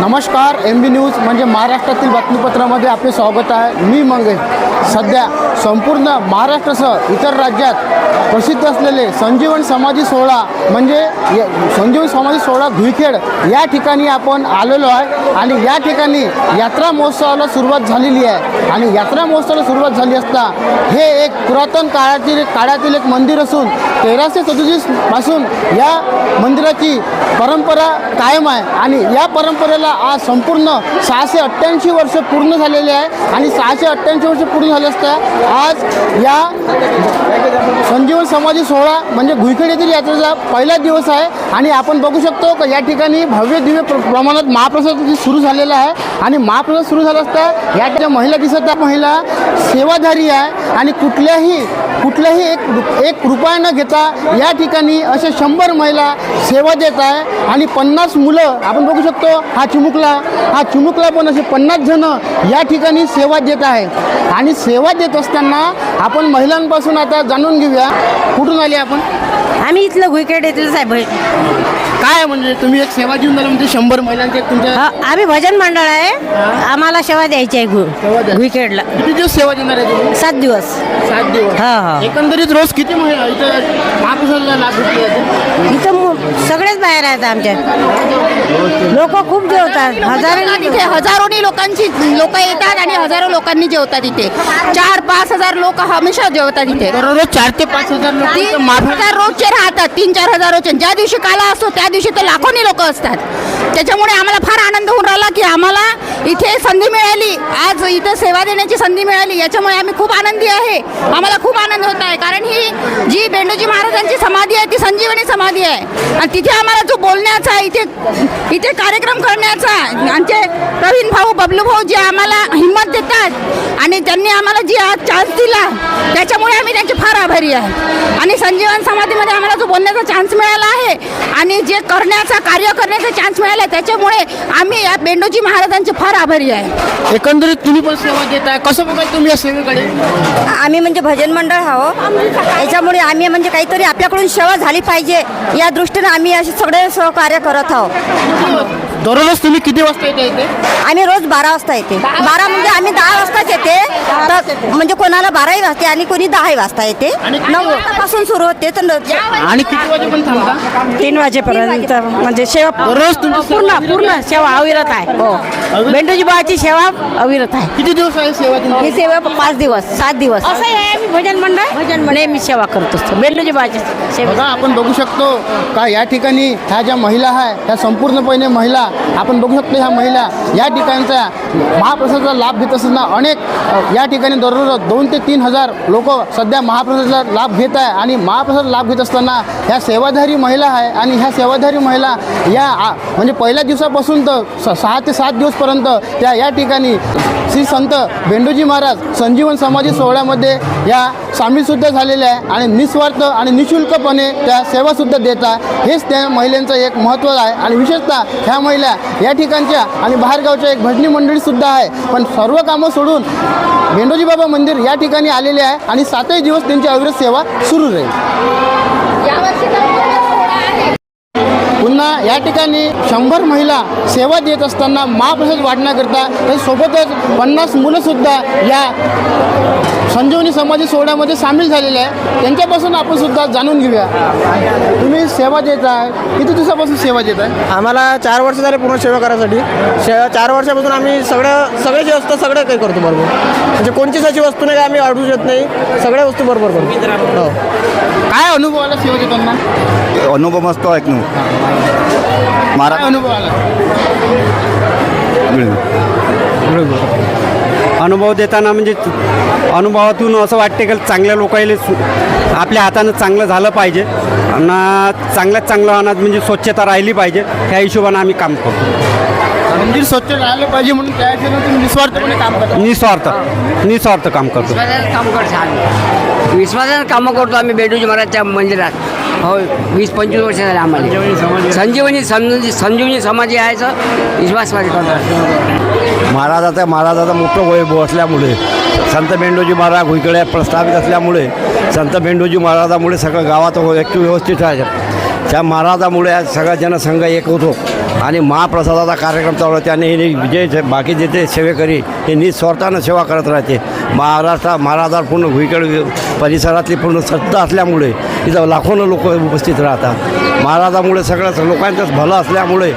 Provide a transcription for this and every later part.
नमस्कार एम बी न्यूज म्हणजे महाराष्ट्रातील बातमीपत्रामध्ये आपले स्वागत आहे. मी मंगेश. सध्या संपूर्ण महाराष्ट्रासह इतर राज्यात प्रसिद्ध असलेले संजीवन समाधी सोहळा म्हणजे य- संजीवन समाधी सोहळा घुईखेड या ठिकाणी आपण आलेलो आहे आणि या ठिकाणी यात्रा महोत्सवाला सुरुवात झालेली आहे. आणि यात्रा महोत्सवाला सुरुवात झाली असता हे एक पुरातन काळातील काळातील एक मंदिर असून तेराशे सदोतीसपासून या मंदिराची परंपरा कायम आहे. आणि या परंपरेला आज संपूर्ण सहाशे अठ्ठ्याऐंशी वर्ष पूर्ण झालेले आहे आणि सहाशे अठ्ठ्याऐंशी वर्ष पूर्ण झाले असता आज या संजीवन समाधी सोहळा म्हणजे गुईखेड येथील यात्रेचा पहिला दिवस आहे आणि आपण बघू शकतो का या ठिकाणी भव्य दिव्य प्र- प्रमाणात महाप्रसाद सुरू झालेला आहे आणि महाप्रसाद सुरू झाला असता या ठिकाणी महिला दिसत त्या महिला सेवाधारी आहे आणि कुठल्याही कुठलंही एक एक रुपया न घेता या ठिकाणी असे शंभर महिला सेवा देत आहे आणि पन्नास मुलं आपण बघू शकतो हा चिमुकला हा चिमुकला पण असे पन्नास जण या ठिकाणी सेवा देत आहे. आणि सेवा देत असताना आपण महिलांपासून आता जाणून घेऊया. कुठून आले आपण? आम्ही इथलं घुईखेड येथील साहेब. काय म्हणजे तुम्ही एक सेवा देऊन झाला म्हणजे शंभर महिलांचे एक तुमच्या हा, आम्ही भजन मंडळ आहे. आम्हाला सेवा द्यायची आहे सेवा द्या. किती दिवस सेवा देणार आहे तुम्ही? सात दिवस. सात दिवस. हा हा. एकंदरीत रोज किती महिला इथं लाभ जाते इथं मु- सगळेच बाहेर आहेत आमच्या लोक खूप जेवतात. हजारांनी तिथे हजारोनी लोकांची लोक येतात आणि हजारो लोकांनी जेवतात इथे. चार पाच हजार लोक हमेशा जेवतात इथे. दररोज चार ते पाच हजार लोक इथं हजार Get out. असतात तीन चार हजार रोजचे ज्या दिवशी काला असतो त्या दिवशी तर लाखोनी लोक असतात. त्याच्यामुळे आम्हाला फार आनंद होऊन राहिला की आम्हाला इथे संधी मिळाली. आज इथं सेवा देण्याची संधी मिळाली. याच्यामुळे आम्ही खूप आनंदी आहे. आम्हाला खूप आनंद होत आहे. कारण ही जी बेंडोजी महाराजांची समाधी आहे ती संजीवनी समाधी आहे. आणि तिथे आम्हाला जो बोलण्याचा इथे इथे कार्यक्रम करण्याचा आमचे प्रवीण भाऊ बबलू भाऊ जे आम्हाला हिंमत देतात आणि त्यांनी आम्हाला जी आज चान्स दिला त्याच्यामुळे आम्ही त्यांचे फार आभारी आहे. आणि संजीवन समाधीमध्ये आम्हाला जो बोलण्याचा चान्स मिळाला आहे. आणि जे करण्याचा कार्य करण्याचा चान्स मिळाला आहे त्याच्यामुळे आम्ही या बेंडोजी महाराजांचे फार आभारी आहे. एकंदरीत तुम्ही पण सेवा देत आहे कसं बघाल तुम्ही या सेवेकडे? आम्ही म्हणजे भजन मंडळ आहो. त्याच्यामुळे आम्ही म्हणजे काहीतरी आपल्याकडून सेवा झाली पाहिजे. या दृष्टीने आम्ही असे सगळे सहकार्य करत आहोत दररोज तुम्ही किती वाजता येते इथे? आम्ही रोज बारा वाजता येते. बारा म्हणजे आम्ही दहा वाजताच येते. तर म्हणजे कोणाला बाराही वाजते आणि कोणी दहाही वाजता येते. नऊ वाजतापासून सुरू होते तर न- आणि किती वाजेपर्यंत थांबता? तीन वाजेपर्यंत म्हणजे सेवा दररोज तुमची पूर्ण पूर्ण सेवा अविरत आहे. हो. बेंडूजी बाबाची सेवा अविरत आहे. किती दिवस आहे सेवा तुमची? ही सेवा पाच दिवस सात दिवस. असं आहे आम्ही भजन मंडळ? भजन नेहमी सेवा करत. असतो बेंडूजी बाबाची सेवा. बघा आपण बघू शकतो का या ठिकाणी ह्या ज्या महिला आहे ह्या संपूर्णपणे महिला आपण बघू शकतो ह्या महिला या ठिकाणचा महाप्रसादाचा लाभ घेत असताना अनेक या ठिकाणी दररोज दोन ते तीन हजार लोक सध्या महाप्रसादाचा लाभ घेत आहे आणि महाप्रसाद लाभ घेत असताना ह्या सेवाधारी महिला आहे आणि ह्या सेवाधारी महिला या म्हणजे पहिल्या दिवसापासून तर स- सहा ते सात दिवसपर्यंत त्या या ठिकाणी श्री संत भेंडूजी महाराज संजीवन समाधी सोहळ्यामध्ये या सामीलसुद्धा झालेल्या आहे आणि निस्वार्थ आणि निशुल्कपणे त्या सेवासुद्धा देत आहे. हेच त्या महिलांचं एक महत्त्व आहे आणि विशेषतः ह्या महिला या ठिकाणच्या आणि बाहेरगावच्या एक भजनी मंडळीसुद्धा आहे. पण सर्व कामं सोडून भेंडोजी बाबा मंदिर या ठिकाणी आलेले आहे आणि सातही दिवस त्यांची अविरत सेवा सुरू राहील. पुन्हा या ठिकाणी शंभर महिला सेवा देत असताना महाप्रसाद वाटण्याकरता तर सोबतच पन्नास मुलंसुद्धा या संजीवनी समाधी सोहळ्यामध्ये सामील झालेले आहे. त्यांच्यापासून आपण सुद्धा जाणून घेऊया. तुम्ही सेवा देत आहे. किती दिवसापासून सेवा देत आहे? आम्हाला चार वर्ष झाले पूर्ण सेवा करायसाठी. शे चार वर्षापासून आम्ही सगळं सगळे जे असतं सगळं काही करतो बरोबर. म्हणजे कोणतीच अशी वस्तू नाही का आम्ही अडवू शकत नाही. सगळ्या वस्तू बरोबर करतो. हो. काय अनुभव आला सेवा देताना? अनुभव मस्त ऐकणं. महाराज अनुभव आला? अनुभव देताना म्हणजे अनुभवातून असं वाटते की चांगल्या लोकायले सु- आपल्या हातानं चांगलं झालं पाहिजे. आणि चांगल्यात चांगलं अनाज म्हणजे स्वच्छता राहिली पाहिजे. ह्या हिशोबानं आम्ही काम करतो. मंदिर स्वच्छ राहिलं पाहिजे म्हणून त्या हिशोबाने तुम्ही निस्वार्थपणे काम करता. निस्वार्थ निस्वार्थ काम करतो. काम कर छान विश्वासानं कामं करतो आम्ही बेडूजी महाराजच्या मंदिरात. हो वीस पंचवीस वर्ष झाले आम्हाला. संजीवनी संजीवनी समाधी यायचं विश्वासवादी करतो. महाराजाचा महाराजाचा मोठं वैभव असल्यामुळे संत बेंडोजी महाराज भुईकडे प्रस्थापित असल्यामुळे संत बेंडोजी महाराजामुळे सगळं गावात व्यक्ती व्यवस्थित राहायचं त्या महाराजामुळे आज सगळा जनसंघ एक होतो आणि महाप्रसादाचा कार्यक्रम चालू त्याने हे जे बाकीचे ते सेवेकरी हे निस्वार्थानं सेवा करत राहते. महाराष्ट्र महाराजा पूर्ण भुईकड परिसरातली पूर्ण सत्ता असल्यामुळे इथं लाखोनं लोक उपस्थित राहतात. महाराजामुळे सगळं लोकांचंच भलं असल्यामुळे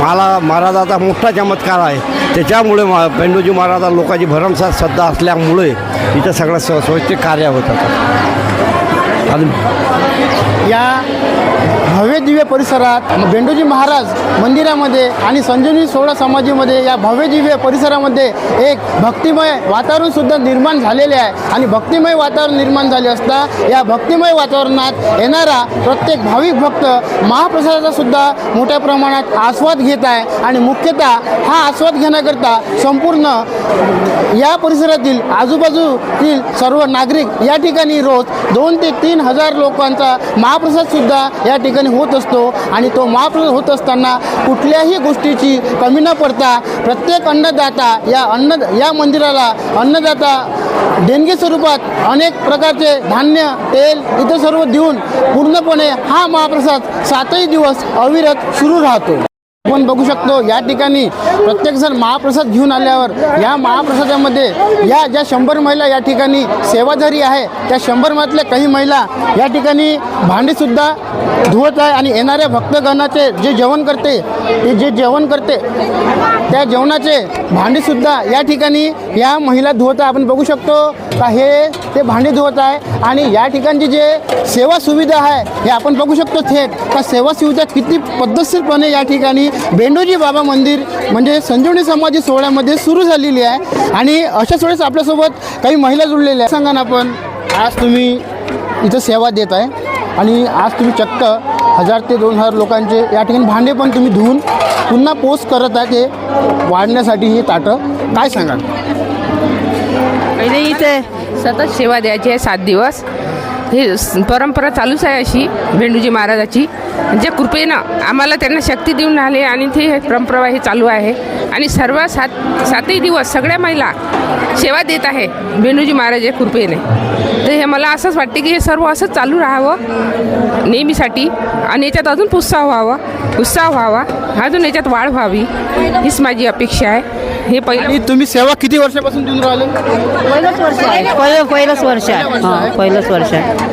मला महाराजाचा मोठा चमत्कार आहे. त्याच्यामुळे मा पेंडूजी महाराजा लोकांची भरमसाठ श्रद्धा असल्यामुळे इथं सगळं स स्वच्छ कार्य होतात आणि या भव्य दिव्य परिसरात बेंडोजी महाराज मंदिरामध्ये आणि संजीवनी सोहळा समाधीमध्ये या भव्य दिव्य परिसरामध्ये एक भक्तिमय वातावरण सुद्धा निर्माण झालेले आहे. आणि भक्तिमय वातावरण निर्माण झाले असता या भक्तिमय वातावरणात येणारा प्रत्येक भाविक भक्त महाप्रसादाचा सुद्धा मोठ्या प्रमाणात आस्वाद घेत आहे. आणि मुख्यतः हा आस्वाद घेण्याकरता संपूर्ण या परिसरातील आजूबाजूतील सर्व नागरिक या ठिकाणी रोज दोन ते तीन हजार लोकांचा महाप्रसाद सुद्धा या ठिकाणी होत असतो आणि तो महाप्रसाद होत असताना कुठल्याही गोष्टीची कमी न पडता प्रत्येक अन्नदाता या अन्न या मंदिराला अन्नदाता देणगी स्वरूपात अनेक प्रकारचे धान्य तेल इतर सर्व देऊन पूर्णपणे हा महाप्रसाद सातही दिवस अविरत सुरू राहतो. आपण बघू शकतो या ठिकाणी प्रत्येकजण महाप्रसाद घेऊन आल्यावर या महाप्रसादामध्ये या ज्या शंभर महिला या ठिकाणी सेवाधारी आहे त्या शंभरमधल्या काही महिला या ठिकाणी भांडीसुद्धा धुवत आहे आणि येणाऱ्या भक्तगणाचे जे जेवण करते ते जे जेवण करते त्या जेवणाचे भांडीसुद्धा या ठिकाणी या महिला धुवत आहे. आपण बघू शकतो का हे ते भांडी धुवत आहे. आणि या ठिकाणची जे सेवा सुविधा आहे हे आपण बघू शकतो थेट. का सेवा सुविधा किती पद्धतशीरपणे या ठिकाणी बेंडोजी बाबा मंदिर म्हणजे संजीवनी समाधी सोहळ्यामध्ये सुरू झालेली आहे. आणि अशाच वेळेस आपल्यासोबत काही महिला जुळलेल्या आहेत. सांगा ना आपण. आज तुम्ही इथं सेवा देत आहे. आणि आज तुम्ही चक्क हजार ते दोन हजार लोकांचे या ठिकाणी भांडे पण तुम्ही धुवून पुन्हा पोस्ट करत आहे. ते वाढण्यासाठी ही ताटं. काय सांगाल? पहिले इथे सतत सेवा द्यायची आहे सात दिवस. ही परंपरा चालूच आहे अशी भेंडूजी महाराजाची. जे कृपेनं आम्हाला त्यांना शक्ती देऊन राहिले आणि ते परंपरा हे चालू आहे. आणि सर्व सात सातही दिवस सगळ्या महिला सेवा देत आहे भेंडूजी महाराजा कृपेने. तर हे मला असंच वाटते की हे सर्व असंच चालू राहावं नेहमीसाठी. आणि याच्यात अजून उत्साह व्हावा उत्साह व्हावा. अजून याच्यात वाढ व्हावी हीच माझी अपेक्षा आहे. हे पहिलं आणि तुम्ही सेवा किती वर्षापासून देऊन राहिले? पहिलंच वर्ष आहे. पहिलं पहिलंच वर्ष आहे. हां पहिलंच वर्ष आहे.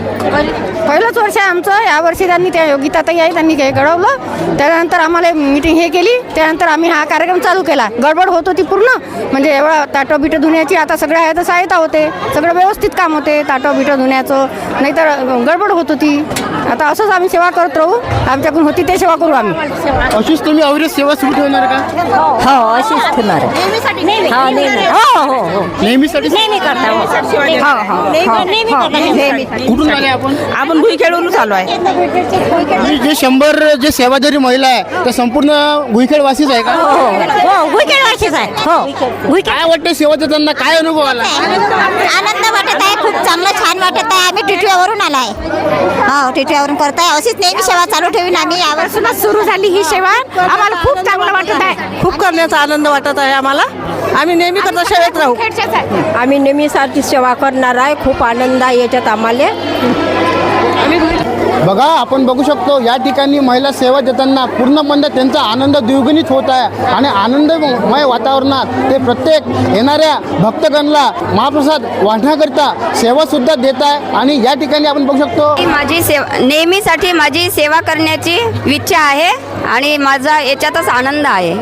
पहिलंच वर्ष आहे आमचं. या वर्षी त्यांनी त्या योगिताताई आहे त्यांनी हे घडवलं. त्यानंतर आम्हाला मीटिंग हे केली. त्यानंतर आम्ही हा कार्यक्रम चालू केला. गडबड होत होती पूर्ण. म्हणजे एवढा ताटं बिटं धुण्याची आता सगळ्या आहे तर सहायता होते. सगळं व्यवस्थित काम होते ताटं बिटं धुण्याचं. नाहीतर गडबड होत होती. आता असंच आम्ही सेवा करत राहू. आमच्याकडून होती ते सेवा करू आम्ही. अशीच तुम्ही अविरत सेवा सुरू ठेवणार का? हो अशीच ठेवणार आहे. हो नेहमी हो हो हो. नेहमीसाठी नेहमी करता. हो. हो हो नेहमी नेहमी कुठून आले आपण? आपण भुई खेळून चालू आहे. आणि जे शंभर जे सेवाधारी महिला आहे त्या संपूर्ण गुईखेडवासीच आहे का? हो भुई खेळवायचीच आहे. हो. भुई काय वाटते सेवा देताना? काय अनुभव आला? आनंद वाटत आहे खूप चांगलं छान वाटत आहे. आम्ही टिटव्यावरून आलाय. हो टिटव्यावरून करताय. अशीच नेहमी सेवा चालू ठेवीन आम्ही. यावर्षीच सुरू झाली ही सेवा. आम्हाला खूप चांगलं वाटत आहे. खूप करण्याचा आनंद वाटत आहे आम्हाला. आम्ही नेहमी करता सेवेत राहू. आम्ही नेहमीसारखी सेवा करणार आहे खूप आनंद आहे याच्यात आम्हाला. बघा आपण बघू शकतो या ठिकाणी महिला सेवा देताना पूर्णपणे त्यांचा आनंद द्विगुणित होत आहे. आणि आनंदमय वातावरणात ते प्रत्येक येणाऱ्या भक्तगणला महाप्रसाद वाढण्याकरिता सेवासुद्धा देत आहे. आणि या ठिकाणी आपण बघू शकतो माझी सेवा नेहमीसाठी माझी सेवा करण्याची इच्छा आहे. आणि माझा याच्यातच आनंद आहे.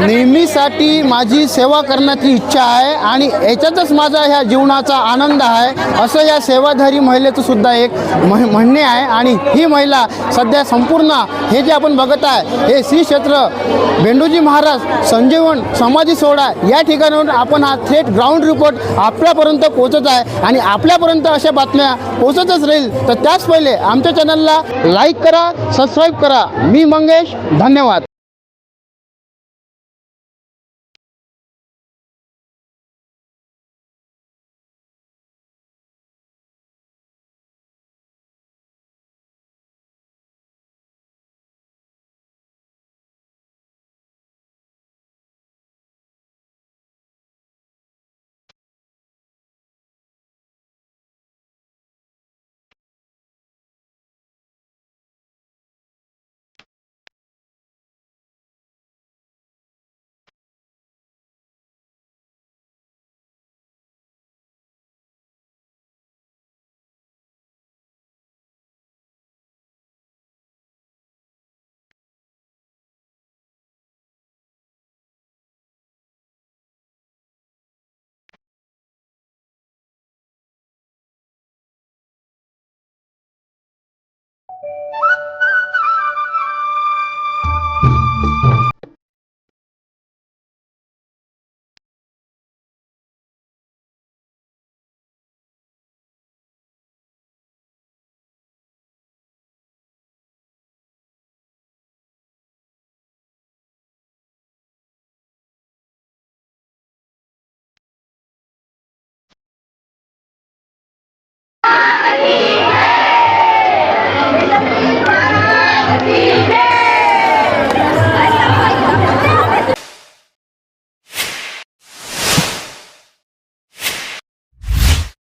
नेहमीसाठी माझी सेवा करण्याची इच्छा आहे आणि याच्यातच माझा ह्या जीवनाचा आनंद आहे. असं या सेवाधारी महिलेचं सुद्धा एक म्ह म्हणणे आहे आणि ही महिला सध्या संपूर्ण हे जे आपण बघत आहे हे श्री क्षेत्र बेंडूजी महाराज संजीवन समाधी सोहळा या ठिकाणाहून आपण हा थेट ग्राउंड रिपोर्ट आपल्यापर्यंत पोहोचत आहे आणि आपल्यापर्यंत अशा बातम्या पोहोचतच राहील. तर त्याच पहिले आमच्या चॅनलला लाईक करा सबस्क्राईब करा. मी मंगेश धन्यवाद.